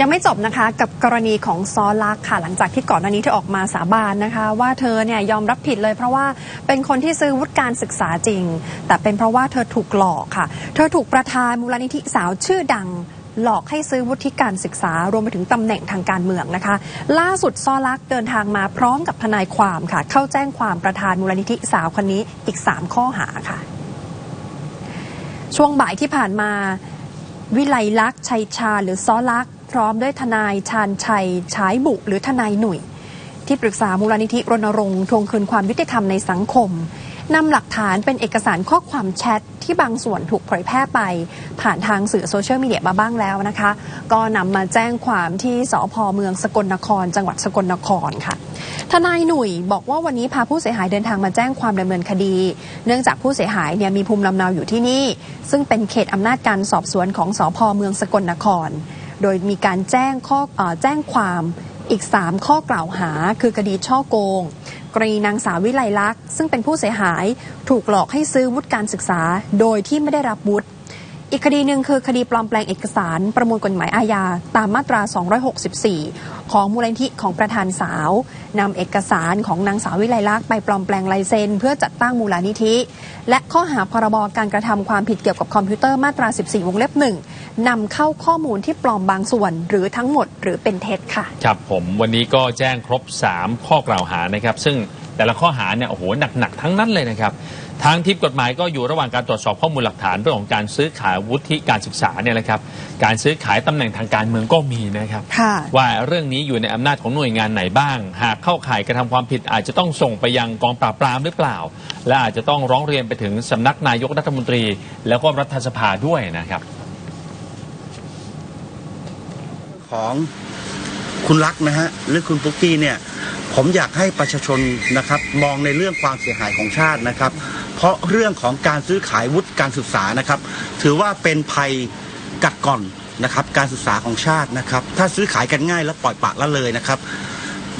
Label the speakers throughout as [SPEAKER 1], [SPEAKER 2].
[SPEAKER 1] ยังไม่จบนะคะกับกรณีของซอลักค่ะหลังจากที่ก่อนหน้านี้เธอออกมาสาบานนะคะ ว่าเธอเนี่ยยอมรับผิดเลย เพราะว่าเป็นคนที่ซื้อวุฒิการศึกษาจริง แต่เป็นเพราะว่าเธอถูกหลอกค่ะ เธอถูกประธานมูลนิธิสาวชื่อดังหลอกให้ซื้อวุฒิการศึกษารวมไปถึงตำแหน่งทางการเมืองนะคะ ล่าสุดซอลักเดินทางมาพร้อมกับทนายความค่ะ เข้าแจ้งความประธานมูลนิธิสาวคนนี้อีก 3 ข้อหาค่ะ ช่วงบ่ายที่ผ่านมา วิไลลักษ์ชัยชาหรือซอลักษ ร้อมด้วยทนายชาญชัยฉายบุหรือทนายหนุ่ย ที่ปรึกษามูลนิธิรณรงค์ทวงคืนความยุติธรรมในสังคมนำหลักฐานเป็นเอกสารข้อความแชทที่บางส่วนถูกเผยแพร่ไป ผ่านทางสื่อโซเชียลมีเดียมาบ้างแล้วนะคะ ก็นำมาแจ้งความที่สพเมืองสกลนคร จังหวัดสกลนครค่ะ ทนายหนุ่ยบอกว่าวันนี้พาผู้เสียหายเดินทางมาแจ้งความดำเนินคดี เนื่องจากผู้เสียหายเนี่ยมีภูมิลำเนาอยู่ที่นี่ ซึ่งเป็นเขตอำนาจการสอบสวนของสพเมืองสกลนคร โดยมีการแจ้งข้ออแจ้งความอีก 3 ข้อกล่าวหา คือคดีช่อโกง กรณีนางสาววิไลลักษณ์ซึ่งเป็นผู้เสียหายถูกหลอกให้ซื้อวุฒิการศึกษา โดยที่ไม่ได้รับวุฒิอีกคดีหนึ่งคือคดีปลอมแปลงเอกสารประมวลกฎหมายอาญาตามมาตรา 264ของมูลนิธิของประธานสาวนำเอกสารของนางสาววิไลลักษณ์ไปปลอมแปลงลายเซ็น เพื่อจัดตั้งมูลนิธิ และข้อหาพรบการกระทำความผิดเกี่ยวกับคอมพิวเตอร์มาตรา 14 วงเล็บหนึ่งนำเข้าข้อมูลที่ปลอมบางส่วน หรือทั้งหมดหรือเป็นเท็จค่ะ
[SPEAKER 2] ครับผมวันนี้ก็แจ้งครบ 3 ข้อกล่าวหานะครับซึ่งแต่ละข้อหาเนี่ยโอ้โหหนักๆทั้งนั้นเลยนะครับทางทีมกฎหมายก็อยู่ระหว่างการตรวจสอบข้อมูลหลักฐานเรื่องของการซื้อขายวุฒิการศึกษาเนี่ยนะครับการซื้อขายตำแหน่งทางการเมืองก็มีนะครับ
[SPEAKER 1] ค่ะ
[SPEAKER 2] ว่าเรื่องนี้อยู่ในอำนาจของหน่วยงานไหนบ้าง หากเข้าข่ายกระทำความผิดอาจจะต้องส่งไปยังกองปราบปรามหรือเปล่า และอาจจะต้องร้องเรียนไปถึงสำนักนายกรัฐมนตรี แล้วก็รัฐสภาด้วยนะครับ
[SPEAKER 3] ของคุณรักนะฮะหรือคุณปุ๊กกี้เนี่ยผมอยากให้ประชาชนนะครับมองในเรื่องความเสียหายของชาตินะครับ เพราะเรื่องของการซื้อขายวุฒิการศึกษานะครับ ถือว่าเป็นภัยกัดก่อน นะครับการศึกษาของชาตินะครับ ถ้าซื้อขายกันง่ายแล้วปล่อยปละละเลยนะครับ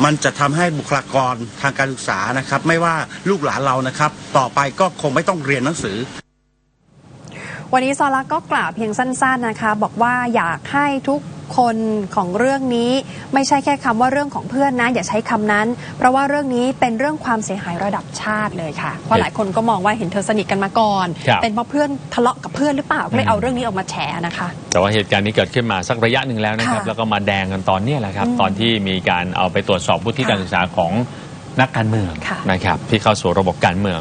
[SPEAKER 3] มันจะทำให้บุคลากรทางการศึกษานะครับ ไม่ว่าลูกหลานเรานะครับ ต่อไปก็คงไม่ต้องเรียนหนังสือ
[SPEAKER 1] วันนี้ซอลักก็กล่าวเพียงสั้นๆนะคะ บอกว่าอยากให้ทุก คนของเรื่องนี้ ไม่ใช่แค่คำว่าเรื่องของเพื่อนนะอย่าใช้คำนั้น เพราะว่าเรื่องนี้เป็นเรื่องความเสียหายระดับชาติเลยค่ะเพราะหลายคนก็มองว่าเห็นเธอสนิทกันมาก่อน
[SPEAKER 2] ครับ
[SPEAKER 1] เป็นเพราะเพื่อนทะเลาะกับเพื่อนหรือเปล่าก็เลยเอาเรื่องนี้ออกมาแฉนะคะ
[SPEAKER 2] แต่ว่าเหตุการณ์นี้เกิดขึ้นมาสักระยะหนึ่งแล้วนะครับ
[SPEAKER 1] ค่ะ
[SPEAKER 2] แล้วก็มาแดงกันตอนเนี้ยแหละครับ
[SPEAKER 1] อืม
[SPEAKER 2] ตอนที่มีการเอาไปตรวจสอบวุฒิการศึกษาของนักการเมือง
[SPEAKER 1] ค่ะ
[SPEAKER 2] นะครับที่เข้าสู่ระบบการเมือง